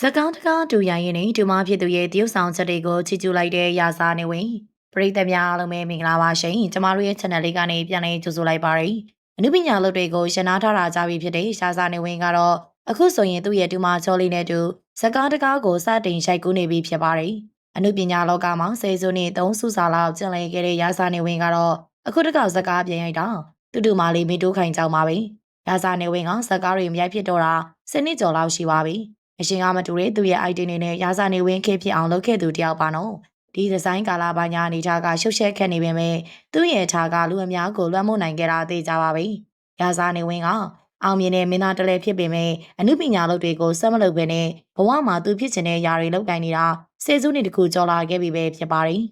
စကားတကားတူရိုင်းရင်နဲ့ဒူမဖြစ်သူရဲ့တရုတ်ဆောင်ချက်တွေကိုချီကျူလိုက်တဲ့ရာစာနေဝင်ပရိသတ်များအားလုံးပဲမင်္ဂလာပါရှင်ကျမတို့ရဲ့ channel လေးကနေပြန်လည်ကြိုဆိုလိုက်ပါရစေအနုပညာလုပ်တွေကိုရှင်းနာထားတာကြပြီဖြစ်တဲ့ရာစာနေဝင်ကတော့အခုဆိုရင်သူ့ရဲ့ဒူမချောလေးနဲ့တူစကားတကားကိုစတင်ရှိုက်ကူးနေပြီဖြစ်ပါတယ်အနုပညာလောကမှာစေစုနှစ်သုံးစုစာလောက်ကျင်လည်ခဲ့တဲ့ရာစာနေဝင်ကတော့အခုတကောက်စကားပြန်ရိုက်တာတူတူမလေးမီတိုးခိုင်ကြောင်းပါပဲရာစာနေဝင်ကစကားတွေမရိုက်ဖြစ်တော့တာစနစ်ကျော်လောက်ရှိပါပြီ အရှင်ကမတူတဲ့သူရဲ့ ID နေနဲ့ရာဇာနေဝင်းခေဖြစ်အောင်လုပ်ခဲ့သူတယောက်ပါနော်ဒီဒီဇိုင်းကာလာပါညာအနေထားကရှုပ်ရှက်ခက်နေပေမဲ့သူ့ရဲ့ထားကလူအများကိုလွှမ်းမိုးနိုင်ခဲ့တာသိကြပါပြီရာဇာနေဝင်းကအောင်မြင်တဲ့မင်းသားတလဲဖြစ်ပေမဲ့အမှုပညာလုပ်တွေကိုစက်မလုပ်ဘဲနဲ့ဘဝမှာသူဖြစ်ချင်တဲ့ຢာတွေလုပ်ကိုင်နေတာစေစုနှစ်တခုကြော်လာခဲ့ပြီပဲဖြစ်ပါတယ်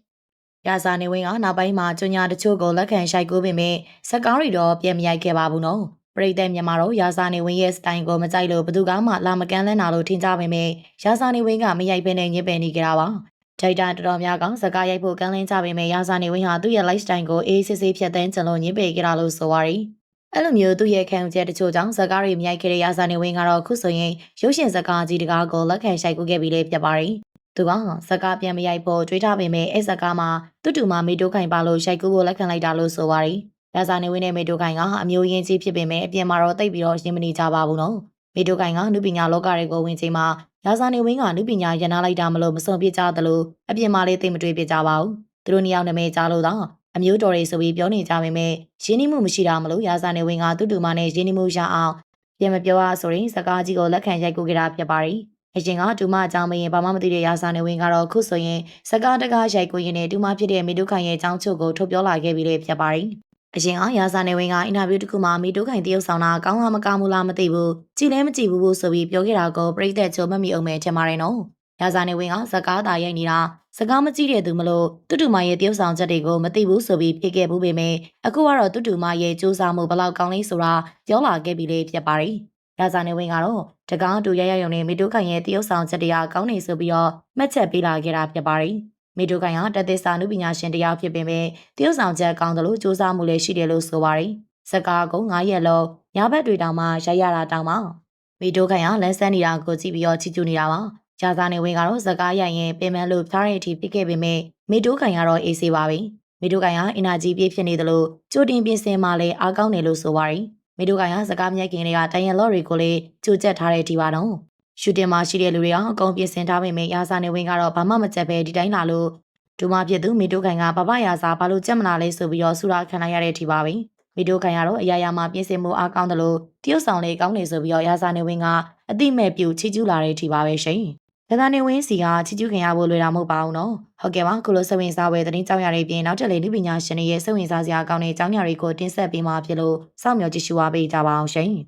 ရာဇာနေဝင်းကနောက်ပိုင်းမှာကျွညာတချို့ကိုလက်ခံရှိုက်ကူးပေမဲ့စကားတွေတော့ပြန်မရိုက်ခဲ့ပါဘူးနော် ပရိသတ်မြန်မာတို့ရာဇာနေဝင်းရဲ့စတိုင်ကိုမကြိုက်လို့ဘသူကမှလာမကန်းလန်းတာလို့ထင်ကြပေမဲ့ရာဇာနေဝင်းကမရိုက်ဘဲနဲ့ညစ်ပယ်နေကြတာပါ။ထိုက်တာတော်တော်များကောင်စကားရိုက်ဖို့ကန်းလန်းကြပေမဲ့ရာဇာနေဝင်းဟာသူ့ရဲ့ lifestyle ကိုအေးစစ်စစ်ဖြတ်သန်းချင်လို့ညစ်ပယ်ကြတာလို့ဆိုပါရီ။အဲ့လိုမျိုးသူ့ရဲ့ခံယူချက်တချို့ကြောင့်စကားတွေမရိုက်ခဲ့တဲ့ရာဇာနေဝင်းကတော့ခုဆိုရင်ရုပ်ရှင်စကားကြီးတကားကိုလက်ခံရှိုက်ကူးခဲ့ပြီးလေဖြစ်ပါရီ။သူကစကားပြန်မရိုက်ဖို့တွေးထားပေမဲ့အဲ့စကားမှာတူတူမှမေတိုးခိုင်ပါလို့ရှိုက်ကူးဖို့လက်ခံလိုက်တာလို့ဆိုပါရီ။ ရာဇာနေဝင်းနဲ့မေတိုခိုင်ကအမျိုးရင်းကြီးဖြစ်ပေမဲ့အပြင်မှာတော့တိတ်ပြီးတော့ရင်းမနေကြပါဘူးနော်မေတိုခိုင်ကနုပညာလောကတွေကိုဝင်ချိန်မှာရာဇာနေဝင်းကနုပညာရန်နာလိုက်တာမလို့မစုံပြကြသလိုအပြင်မှာလေးသိမတွေ့ပြကြပါဘူးသူတို့နှစ်ယောက်နာမည်ကြားလို့တော့အမျိုးတော်တွေဆိုပြီးပြောနေကြပေမဲ့ရင်းနှီးမှုမရှိတာမလို့ရာဇာနေဝင်းကတူတူမနဲ့ရင်းနှီးမှုရအောင်ပြန်မပြောရဆိုရင်စကားကြီးကိုလက်ခံရိုက်ကူကြတာဖြစ်ပါတယ်အရင်ကဒူမအကြောင်းမရင်ဘာမှမသိတဲ့ရာဇာနေဝင်းကတော့ခုဆိုရင်စကားတကားရိုက်ကူရင်နဲ့ဒူမဖြစ်တဲ့မေတုခိုင်ရဲ့အကြောင်းချုပ်ကိုထုတ်ပြောလာခဲ့ပြီးလေဖြစ်ပါတယ် အရင်ကရာဇာနေဝင်းကအင်တာဗျူးတစ်ခုမှာမိတိုးခိုင်တရုတ်ဆောင်တာကောင်းလားမကောင်းဘူးလားမသိဘူးကြည်လဲမကြည့်ဘူးဆိုပြီးပြောခဲ့တာကိုပြိသက်ချိုမမိအောင်ပဲထင်ပါတယ်နော်ရာဇာနေဝင်းကစကားသာရိုက်နေတာစကားမကြည့်တဲ့သူမလို့တူတူမရဲ့တရုတ်ဆောင်ချက်တွေကိုမသိဘူးဆိုပြီးဖြစ်ခဲ့ဘူးပေမဲ့အခုကတော့တူတူမရဲ့စူးစမ်းမှုဘလောက်ကောင်းလဲဆိုတာပြောလာခဲ့ပြီလေဖြစ်ပါတယ်ရာဇာနေဝင်းကတော့တကားတူရရရုံနဲ့မိတိုးခိုင်ရဲ့တရုတ်ဆောင်ချက်တရားကောင်းနေဆိုပြီးတော့မှတ်ချက်ပေးလာခဲ့တာဖြစ်ပါတယ် မေတိုကန်ဟာတသက်စာနုပညာရှင်တရားဖြစ်ပေမဲ့တရုတ်ဆောင်ချက်ကောင်းတယ်လို့စူးစမ်းမှုလည်းရှိတယ်လို့ဆိုပါတယ်။စကားကုန်း9ရက်လုံးညဘက်တွေတောင်မှရိုက်ရတာတောင်မှမေတိုကန်ဟာလန်းဆန်းနေတာကိုကြည့်ပြီးတော့ချီကျူနေတာပါ။ဂျာဇာနေဝင်းကတော့စကားရိုက်ရင်ပင်မလို့ဖျားတဲ့အထိပြစ်ခဲ့ပေမဲ့မေတိုကန်ကတော့အေးစေးပါပဲ။မေတိုကန်ဟာအင်နာဂျီပြည့်ဖြစ်နေတယ်လို့ကြိုတင်ပြင်ဆင်မှလည်းအားကောင်းတယ်လို့ဆိုပါတယ်။မေတိုကန်ဟာစကားမြက်ခင်တွေကတိုင်ရလော့တွေကိုလည်းကြိုကျက်ထားတဲ့ဒီပါတော့ ရှူတင်မှာရှိတဲ့လူတွေကအကုန်ပြင်ဆင်ထားပေမဲ့ရာဇာနေဝင်းကတော့ဘာမှမကြက်ပဲဒီတိုင်းလာလို့ဒူမဖြစ်သူမီတိုခိုင်ကဘဘရာစာဘာလို့ကြက်မလာလဲဆိုပြီးတော့ဆူရာခံလိုက်ရတဲ့အထိပါပဲမီတိုခိုင်ကတော့အရာရာမှာပြင်ဆင်မှုအားကောင်းတယ်လို့တရုတ်ဆောင်လေးကောင်းနေဆိုပြီးတော့ရာစာနေဝင်းကအတိမဲ့ပြူချီကျူးလာတဲ့အထိပါပဲရှင်။ဒါသာနေဝင်းစီကချီကျူးခင်ရဖို့လွယ်တာမဟုတ်ပါဘူးနော်။ဟုတ်ကဲ့ပါခုလိုစဝင်စားဝဲသတင်းကြောင်းရတဲ့ပြင်နောက်ထပ်လေးလူပညာရှင်တွေရဲ့စဝင်စားစရာကောင်းတဲ့အကြောင်းအရာတွေကိုတင်ဆက်ပေးမှာဖြစ်လို့စောင့်မျှော်ကြည့်ရှုအားပေးကြပါအောင်ရှင်။